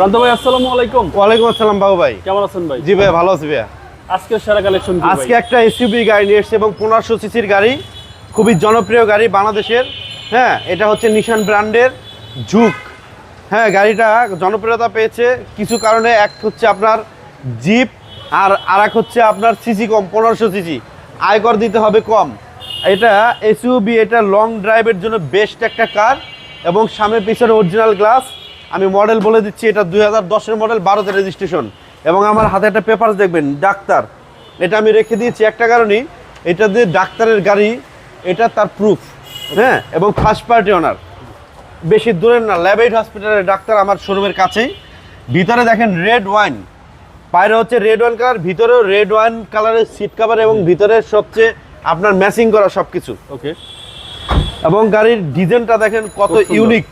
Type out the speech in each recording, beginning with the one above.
প্রান্ত ভাই আসসালামু আলাইকুম। ওয়ালাইকুম আসসালাম বাবু ভাই। কেমন আছেন ভাই? জি ভাই ভালো আছি ভাইয়া। আজকে সেরা কালেকশন আজকে একটা এসইউবি গাড়ি নিয়ে এসেছে এবং পনেরোশো সিসির গাড়ি খুবই জনপ্রিয় গাড়ি বাংলাদেশের। হ্যাঁ এটা হচ্ছে নিশান ব্র্যান্ডের ঝুঁক। হ্যাঁ গাড়িটা জনপ্রিয়তা পেয়েছে। কিছু কারণে এক হচ্ছে আপনার জিপ আর আর এক হচ্ছে আপনার সিসি কম পনেরোশো সিসি আয়কর দিতে হবে কম। এটা এসইউবি এটা লং ড্রাইভের জন্য বেস্ট একটা কার এবং সামনে পিছনে অরিজিনাল গ্লাস আমি মডেল বলে দিচ্ছি এটা দুই হাজার দশের মডেল বারোতে রেজিস্ট্রেশন এবং আমার হাতে একটা পেপার দেখবেন ডাক্তার। এটা আমি রেখে দিয়েছি একটা কারণেই এটা দিয়ে ডাক্তারের গাড়ি এটা তার প্রুফ হ্যাঁ? এবং ফার্স্ট পার্টি ওনার বেশি দূরের না ল্যাবেট হসপিটালের ডাক্তার আমার শোরুমের কাছেই। ভিতরে দেখেন রেড ওয়াইন বাইরে হচ্ছে রেড ওয়াইন কালার ভিতরেও রেড ওয়াইন কালারের সিট কাভার এবং ভিতরে সবচেয়ে আপনার ম্যাচিং করা সব কিছু ওকে এবং গাড়ির ডিজাইনটা দেখেন কত ইউনিক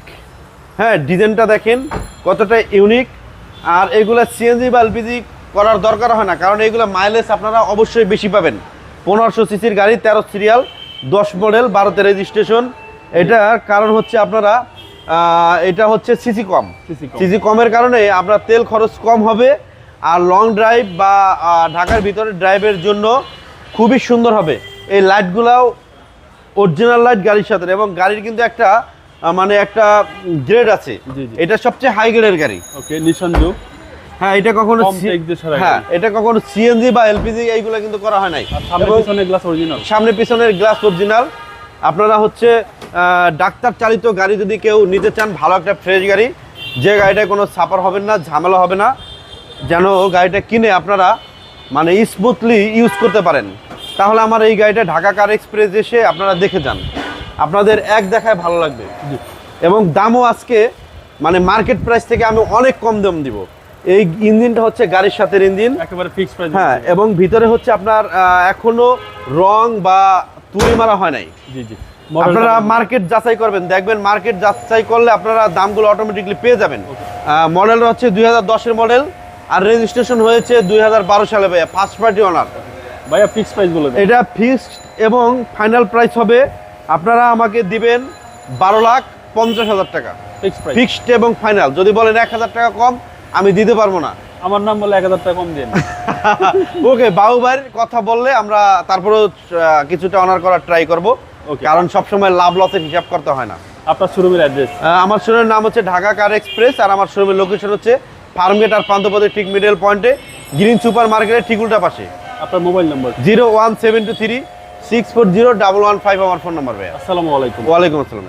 হ্যাঁ ডিজাইনটা দেখেন কতটা ইউনিক আর এগুলো সিএনজি বা এলপিজি করার দরকার হয় না কারণ এগুলো মাইলেজ আপনারা অবশ্যই বেশি পাবেন। পনেরোশো সিসির গাড়ি তেরো সিরিয়াল দশ মডেল বারোতে রেজিস্ট্রেশন এটার কারণ হচ্ছে আপনারা এটা হচ্ছে সিসি কম। সিসি কমের কারণে আপনার তেল খরচ কম হবে আর লং ড্রাইভ বা ঢাকার ভিতরে ড্রাইভের জন্য খুবই সুন্দর হবে। এই লাইটগুলাও অরিজিনাল লাইট গাড়ির সাথে এবং গাড়ির কিন্তু একটা মানে একটা গ্রেড আছে। এটা সবচেয়ে হাই গ্রেডের গাড়ি। ওকে নিশান হ্যাঁ এটা কখনো হ্যাঁ এটা কখনো সিএনজি বা এলপিজি এইগুলো কিন্তু করা হয় নাই। সামনে পিছনে গ্লাস অরিজিনাল পিছনের গ্লাস অরিজিনাল আপনারা হচ্ছে ডাক্তার চালিত গাড়ি যদি কেউ নিতে চান ভালো একটা ফ্রেশ গাড়ি যে গাড়িটায় কোনো সাপার হবে না ঝামেলা হবে না। যেন গাড়িটা কিনে আপনারা মানে স্মুথলি ইউজ করতে পারেন। তাহলে আমার এই গাড়িটা ঢাকা কার এক্সপ্রেস এসে আপনারা দেখে যান। আপনাদের এক দেখায় ভালো লাগবে। এবং দামও আজকে মানে মার্কেট প্রাইস থেকে আমি অনেক কম দাম দিব। এই ইঞ্জিনটা হচ্ছে গাড়ির সাথে ইঞ্জিন। একেবারে ফিক্স প্রাইস হ্যাঁ এবং ভিতরে হচ্ছে আপনার এখনও রং বা তুলি মারা হয় নাই। জি জি। আপনারা মার্কেট যাচাই করবেন দেখবেন মার্কেট যাচাই করলে আপনারা দামগুলো অটোমেটিকলি পেয়ে যাবেন। মডেল হচ্ছে দুই হাজার দশের মডেল আর রেজিস্ট্রেশন হয়েছে দুই হাজার বারো সালে ভাইয়া ফার্স্ট পার্টি অনার ভাইয়া ফিক্স প্রাইস বলে এটা ফিক্সড এবং ফাইনাল প্রাইস হবে আপনারা আমাকে দিবেন বারো লাখ পঞ্চাশ হাজার টাকা। ফিক্সড এবং ফাইনাল যদি বলেন এক হাজার টাকা কম আমি দিতে পারব না। আমার নাম বলে এক হাজার টাকা কম দিন। ওকে বাবুবাইয়ের কথা বললে আমরা তারপরেও কিছুটা অনার করার ট্রাই করব. কারণ সবসময় লাভ লসের হিসাব করতে হয় না। আপনার শোরুমের অ্যাড্রেস আমার শোরুমের নাম হচ্ছে ঢাকা কার এক্সপ্রেস আর আমার শোরুমের লোকেশন হচ্ছে ফার্মগেট আর পান্তপদের ঠিক মিডল পয়েন্টে গ্রিন সুপার মার্কেটের ঠিক উল্টা পাশে। আপনার mobile number zero one seven two three six four zero double one five আমার ফোন নাম্বার ভাই আসসালামু আলাইকুম ওয়ালাইকুম আসসালাম।